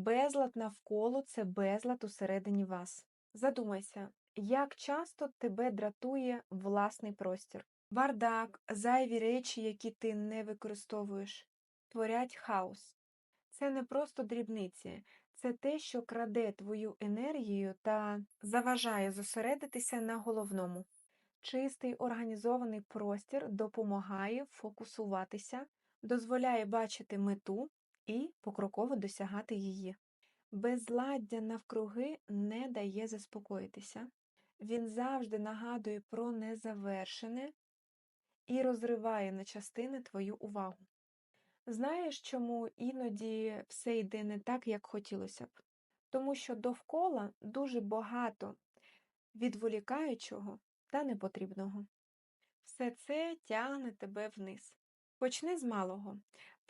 Безлад навколо це безлад усередині вас. Задумайся, як часто тебе дратує власний простір. Бардак, зайві речі, які ти не використовуєш, творять хаос. Це не просто дрібниці, це те, що краде твою енергію та заважає зосередитися на головному. Чистий організований простір допомагає фокусуватися, дозволяє бачити мету і покроково досягати її. Безладдя навкруги не дає заспокоїтися. Він завжди нагадує про незавершене і розриває на частини твою увагу. Знаєш, чому іноді все йде не так, як хотілося б? Тому що довкола дуже багато відволікаючого та непотрібного. Все це тягне тебе вниз. Почни з малого.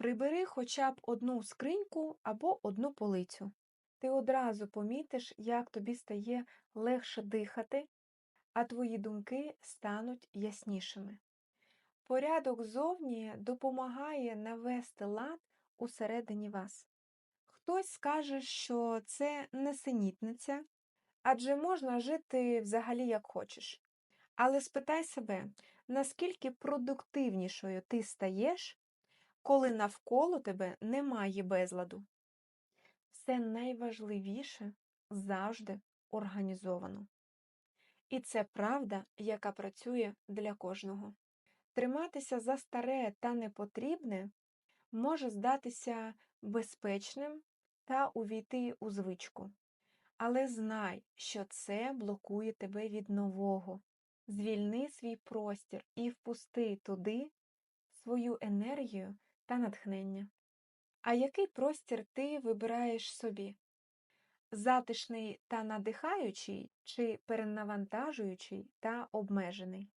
Прибери хоча б одну скриньку або одну полицю. Ти одразу помітиш, як тобі стає легше дихати, а твої думки стануть яснішими. Порядок зовні допомагає навести лад усередині вас. Хтось скаже, що це несенітниця, адже можна жити взагалі як хочеш. Але спитай себе, наскільки продуктивнішою ти стаєш, коли навколо тебе немає безладу. Все найважливіше завжди організовано. І це правда, яка працює для кожного. Триматися за старе та непотрібне може здатися безпечним та увійти у звичку. Але знай, що це блокує тебе від нового. Звільни свій простір і впусти туди свою енергію та натхнення. А який простір ти вибираєш собі? Затишний та надихаючий чи перенавантажуючий та обмежений?